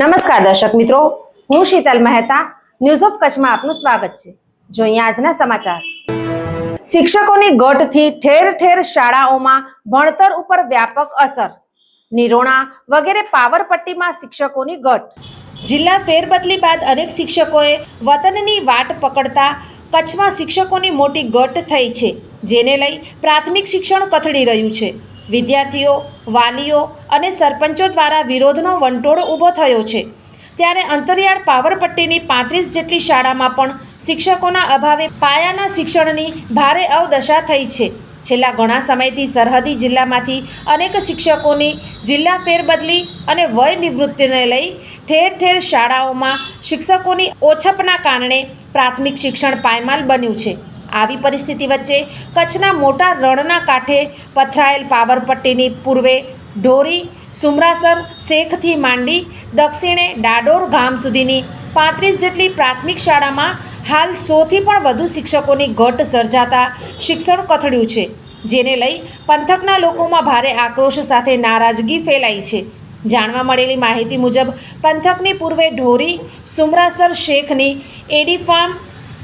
નમસ્કાર દર્શક મિત્રો, હું શીતલ મહેતા ન્યૂઝ ઓફ કચ્છમાં આપનું સ્વાગત છે. જોઈએ આજના સમાચાર. શિક્ષકોની ગઢથી ઠેર ઠેર શાળાઓમાં ભણતર ઉપર વ્યાપક અસર. નિરોણા વગેરે પાવરપટ્ટીમાં શિક્ષકોની ગઢ. જિલ્લા ફેરબદલી બાદ અનેક શિક્ષકોએ વતનની વાટ પકડતા કચ્છમાં શિક્ષકોની મોટી ગઢ થઈ છે, જેને લઈ પ્રાથમિક શિક્ષણ કથળી રહ્યું છે. વિદ્યાર્થીઓ, વાલીઓ અને સરપંચો દ્વારા વિરોધનો વંટોળ ઊભો થયો છે. ત્યારે અંતરિયાળ પાવરપટ્ટીની પાંત્રીસ જેટલી શાળામાં પણ શિક્ષકોના અભાવે પાયાના શિક્ષણની ભારે અવદશા થઈ છે. છેલ્લા ઘણા સમયથી સરહદી જિલ્લામાંથી અનેક શિક્ષકોની જિલ્લા ફેરબદલી અને વય નિવૃત્તિને લઈ ઠેર ઠેર શાળાઓમાં શિક્ષકોની ઓછપના કારણે પ્રાથમિક શિક્ષણ પાયમાલ બન્યું છે. આવી પરિસ્થિતિ વચ્ચે કચ્છના મોટા રણના કાંઠે પથરાયેલ પાવરપટ્ટીની પૂર્વે ઢોરી, સુમરાસર, શેખથી માંડી, દક્ષિણે ડાડોર ગામ સુધીની પાંત્રીસ જેટલી પ્રાથમિક શાળામાં હાલ સોથી પણ વધુ શિક્ષકોની ઘટ સર્જાતા શિક્ષણ કથળ્યું છે, જેને લઈ પંથકના લોકોમાં ભારે આક્રોશ સાથે નારાજગી ફેલાઈ છે. જાણવા મળેલી માહિતી મુજબ, પંથકની પૂર્વે ઢોરી, સુમરાસર, શેખની એડી ફાર્મ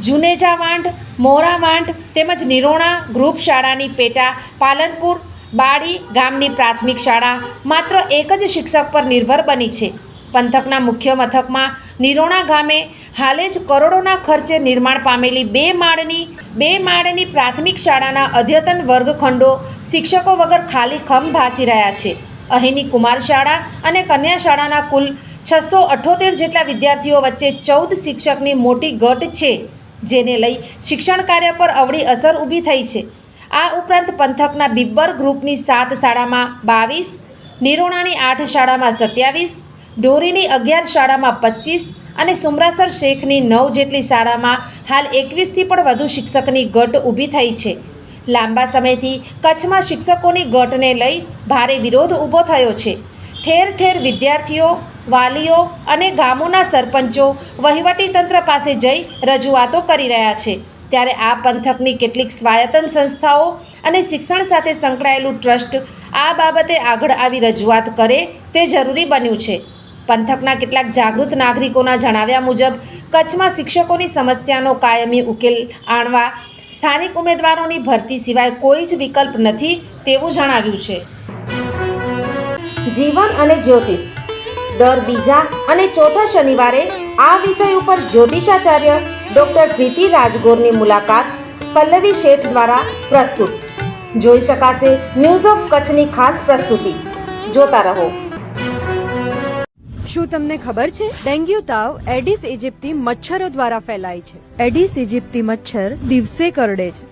જુનેજા વાંઢ, મોરા વાંઢ તેમજ નિરોણા ગ્રુપ શાળાની પેટા પાલનપુર બાળી ગામની પ્રાથમિક શાળા માત્ર એક જ શિક્ષક પર નિર્ભર બની છે. પંથકના મુખ્ય મથકમાં નિરોણા ગામે હાલે જ કરોડોના ખર્ચે નિર્માણ પામેલી બે માળની બે માળની પ્રાથમિક શાળાના અદ્યતન વર્ગખંડો શિક્ષકો વગર ખાલી ખમ ભાસી રહ્યા છે. અહીંની કુમાર શાળા અને કન્યા શાળાના કુલ છસો અઠ્ઠોતેર જેટલા વિદ્યાર્થીઓ વચ્ચે ચૌદ શિક્ષકની મોટી ગટ છે. જેને લઈ શિક્ષણ કાર્ય પર અવળી અસર ઊભી થઈ છે. આ ઉપરાંત પંથકના બિબ્બર ગ્રુપની સાત શાળામાં બાવીસ, નિરોણાની આઠ શાળામાં સત્યાવીસ ડોરીની અગિયાર શાળામાં પચીસ અને સુમરાસર શેખની નવ જેટલી શાળામાં હાલ એકવીસથી પણ વધુ શિક્ષકની ઘટ ઊભી થઈ છે. લાંબા સમયથી કચ્છમાં શિક્ષકોની ઘટને લઈ ભારે વિરોધ ઊભો થયો છે. ઠેર ઠેર વિદ્યાર્થીઓ, વાલીઓ અને ગામોના સરપંચો વહીવટીતંત્ર પાસે જઈ રજૂઆતો કરી રહ્યા છે. ત્યારે આ પંથકની કેટલીક સ્વાયત્તન સંસ્થાઓ અને શિક્ષણ સાથે સંકળાયેલું ટ્રસ્ટ આ બાબતે આગળ આવી રજૂઆત કરે તે જરૂરી બન્યું છે. પંથકના કેટલાક જાગૃત નાગરિકોના જણાવ્યા મુજબ, કચ્છમાં શિક્ષકોની સમસ્યાનો કાયમી ઉકેલ આણવા સ્થાનિક ઉમેદવારોની ભરતી સિવાય કોઈ જ વિકલ્પ નથી તેવું જણાવ્યું છે. જીવન અને જ્યોતિષ. દર બીજા અને ચોથા શનિવારે આ વિષય ઉપર જ્યોતિષાચાર્ય ડોક્ટર પ્રીતિ રાજગોરની મુલાકાત પલ્લવી શેઠ દ્વારા પ્રસ્તુત. જોઈ શકાશે ન્યૂઝ ઓફ કચ્છની ખાસ પ્રસ્તુતિ. જોતા રહો. શું તમને ખબર છે? ડેન્ગ્યુ તાવ એડિસ ઇજિપ્તી મચ્છરો દ્વારા ફેલાય છે. એડિસ ઇજિપ્તી મચ્છર દિવસે કરડે છે.